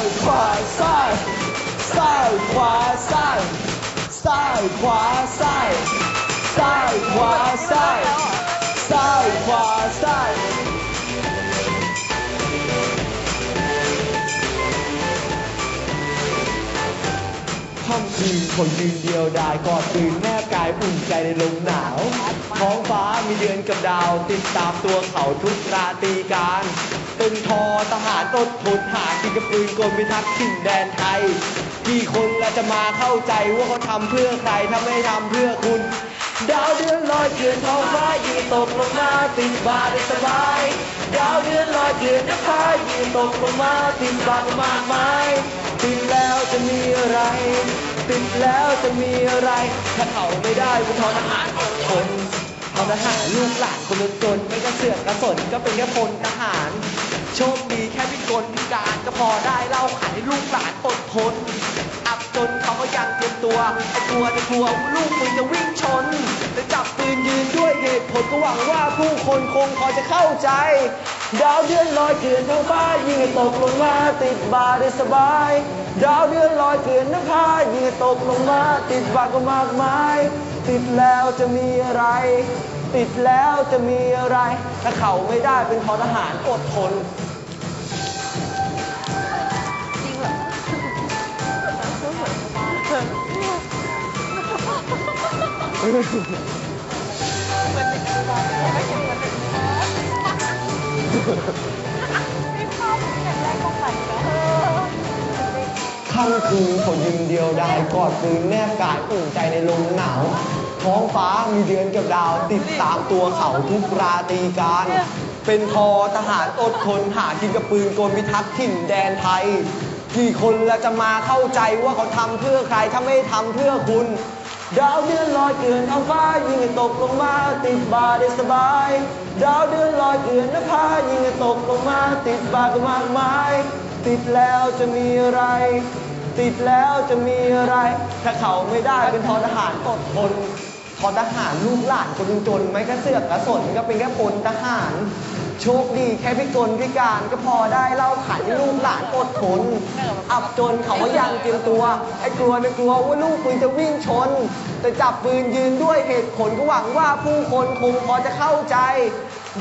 ายขวาซ้ายซ้ายขวาซ้ายคืนคนยืนเดียวดายกอดตื่นแม่กายอุ่นใจในลมหนาวท้องฟ้ามีเดือนกับดาว ติดตามตัวเขาทุกราตีการ เป็นทอทหารอดทนหากินกับปืนกลพิทักษ์ถิ่นแดนไทยกี่คนละจะมาเข้าใจว่าเขาทำเพื่อใครถ้าไม่ทำเพื่อคุณ ดาวเดือนลอยเกลื่อนท้องฟ้ายืนตกลงมาติดบาได้สบายดาวเดือนลอยเกลื่อนน้ำฟ้ายืนตกลงมาติดบาก็มากมายติดแล้วจะมีอะไร ติดแล้วจะมีอะไร ถ้าเขาไม่ได้คุณทอทหารอดทนทอทหารลูกหลานคนจนไม่กระเสือกกระสนก็เป็นแค่พลทหาร โชคดีแค่พิกลพิการก็พอได้เล่าขานให้ลูกหลานอดทนอับจนเขาก็ยังเตรียมตัวไอ้กลัวจะกลัวลูกมึงจะวิ่งชนจะจับปืนยืนด้วยเหตุผลก็หวังว่าผู้คนคงพอจะเข้าใจ ดาวเดือนลอยเกลื่อนท้องฟ้ายิงตกลงมาติดบาได้สบาย ดาวเดือนลอยเกลื่อนน้ำพายิงตกลงมาติดบาก็มากมาย ติดแล้วจะมีอะไรติดแล้วจะมีอะไร ถ้าเขาไม่ได้เป็นทอทหารอดทน ค่ำคืนฝนยิงเดียวดายกอดปืนแนบกายอุ่นใจในลมหนาว ท้องฟ้ามีเดือนกับดาวติดตามตัวเขาทุกราตรีการ เป็นทอทหารอดทนหากินกับปืนกลพิทักษ์ถิ่นแดนไทย กี่คนละจะมาเข้าใจว่าเขาทำเพื่อใครถ้าไม่ทำเพื่อคุณ ดาวเดือนลอยเกลื่อนท้องฟ้ายิงให้ตกลงมาติดบาได้สบาย ดาวเดือนลอยเกลื่อนนภายิงให้ตกลงมาติดบาก็มากมาย ติดแล้วจะมีอะไร ติดแล้วจะมีอะไร ถ้าเขาไม่ได้เป็นทอทหารอดทน ทอทหารลูกหลานคนจนไม่กระเสือกกระสนก็เป็นแค่พลทหาร โชคดีแค่พิกลพิการก็พอได้เล่าขายให้ลูกหลานอดทนอับจนเขาก็ยังเตรียมตัวไอ้กลัวเนี่ยกลัวว่าลูกปืนจะวิ่งชน แต่จับปืนยืนด้วยเหตุผลก็หวังว่าผู้คนคงพอจะเข้าใจ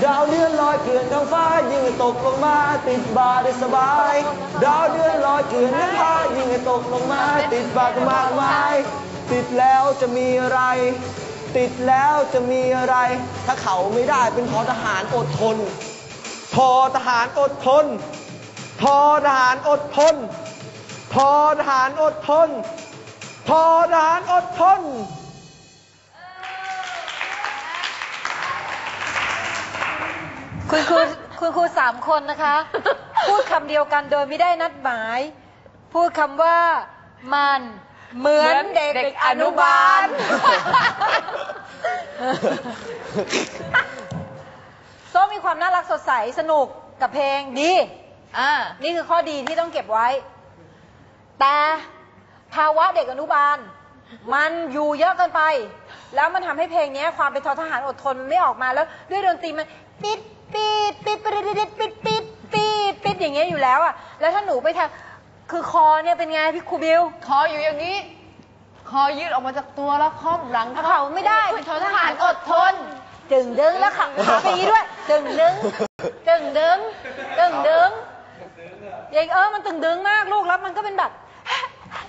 ดาวเดือนลอยเกลื่อนท้องฟ้ายิงให้ตกลงมาติดบาได้สบาย ดาวเดือนลอยเกลื่อนน้ำพายิงให้ตกลงมาติดบาก็มากมายติดแล้วจะมีอะไร ติดแล้วจะมีอะไร ถ้าเขาไม่ได้เป็นทอทหารอดทน ทอทหารอดทน ทอทหารอดทน ทอทหารอดทน ทอทหารอดทน คุณครูคุณครูสามคนนะคะ พูดคำเดียวกันโดยไม่ได้นัดหมาย พูดคำว่ามัน เหมือนเด็กเด็กอนุบาลอนุบาล โซ่มีความน่ารักสดใสสนุกกับเพลงดี อ่า นี่คือข้อดีที่ต้องเก็บไว้ แต่ภาวะเด็กอนุบาล มันอยู่เยอะเกินไป แล้วมันทำให้เพลงนี้ความเป็นทอทหารอดทนมันไม่ออกมาแล้ว ด้วยดนตรีมันปิดปิดปิดปิดปิดปิดปิดปิดปิดอย่างเงี้ยอยู่แล้วอะ แล้วถ้าหนูไปทำ คือคอเนี่ยเป็นไงพี่ครูบิว คออยู่อย่างนี้ คอยืดออกมาจากตัวแล้วครอบหลังเขาไม่ได้เป็นทหารอดทน ดึงดึงแล้วค่ะขาไปอย่างนี้ด้วย ดึงดึงดึงดึงดึงดึงอย่างเออมันตึงดึงมากลูกแล้วมันก็เป็นแบบ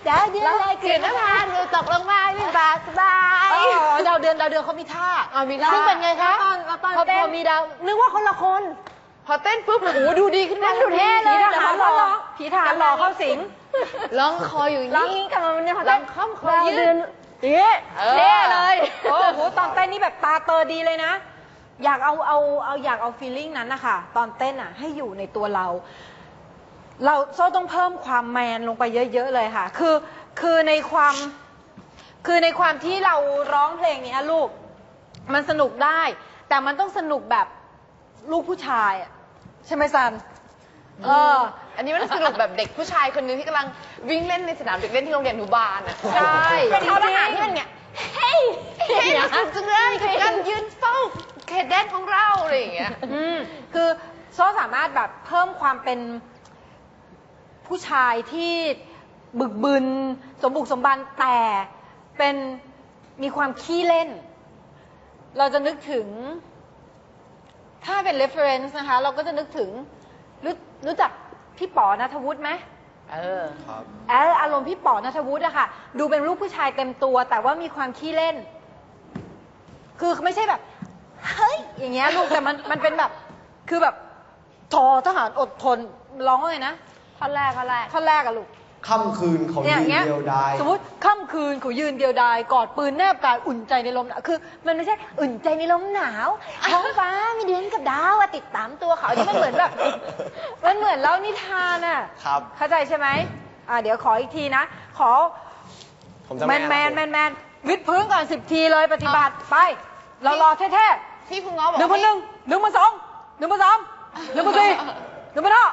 เดี๋ยวเดี๋ยวแล้วอะไรเกลียดน้ำพานมือตกลงมาไม่บาดสบายอ๋อดาวเดือนดาวเดือนเขามีท่าอ่ามีท่าซึ่งเป็นไงคะตอนตอนพอเต้นพอมีดาวนึกว่าคนละคนพ อเต้นปุ๊บโอ้โหดูดีขึ้นมาดูเท่เลยผีทหารหล่อผีทหารหล่อเข้าสิงร้องคออยู่อย่างร้องนี้นี้กลับมาเนี่ยพอร้เต้อนงค่อมคอดาวยืเดือนดเอ๊ะเออเท่เลยโอ้โหตอนเต้นนี่แบบตาเตอดีเลยนะ อยากเอาเอาเอาอยากเอาฟีลลิ่งนั้นนะคะตอนเต้นอะ ให้อยู่ในตัวเรา เราโซ่ต้องเพิ่มความแมนลงไปเยอะๆเลยค่ะ คือคือในความคือในความที่เราร้องเพลงเนี้ยลูก มันสนุกได้ แต่มันต้องสนุกแบบลูกผู้ชายอะ ใช่ไหมซัน เออ อันนี้มันสนุกแบบเด็กผู้ชายคนนึงที่กำลังวิ่งเล่นในสนามเด็กเล่นที่โรงเรียนอนุบาลอะใช่เป็นทหารจริงๆที่มันเนี่ยเฮ้ยเฮ้ยสนุกจังเลยกับการยืนเฝ้าเขตแดนของเราอะไรอย่างเงี้ยอืมคือโซ่สามารถแบบเพิ่มความเป็นผู้ชายที่บึกบึน สมบุกสมบันแต่เป็นมีความขี้เล่น เราจะนึกถึง ถ้าเป็น reference นะคะ เราก็จะนึกถึงรู้รู้จักพี่ป๋อนัทวุฒิไหมเออครับเอออารมณ์พี่ป๋อนัทวุฒิอะค่ะ ดูเป็นลูกผู้ชายเต็มตัว แต่ว่ามีความขี้เล่น คือไม่ใช่แบบ เฮ้ย อย่างเงี้ยลูกแต่มันมันเป็นแบบ คือแบบทอทหารอดทนร้องว่าไงนะท่อนแรกท่อนแรกท่อนแรกอะลูก ค่ำคืนเขาเนี่ยยืนเงี้ยเดียวดาย สมมติค่ำคืนเขายืนเดียวดาย กอดปืนแนบกายอุ่นใจในลมหนาวคือ มันไม่ใช่อุ่นใจในลมหนาวท้องฟ้ามีเดือนกับดาวอะติดตามตัวเขาที่มันเหมือนแบบ มันเหมือนเล่านิทานอะครับ เข้าใจใช่ไหมอ่าเดี๋ยวขออีกทีนะ ขอผมจะแมนแมนแมนแมนวิดพื้นก่อนสิบทีเลยปฏิบัติไป เรารอเท่พี่คุณง้อบอกๆหนึ่งพันหนึ่งหนึ่งพันสองหนึ่งพันสามหนึ่งพันสี่หนึ่งพันห้า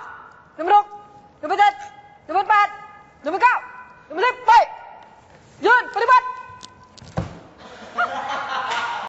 หนึ่งพันหกหนึ่งพันเจ็ดหนึ่งพันแปด Nombor kau. Nombor lip. Baik. Yun, terlibat.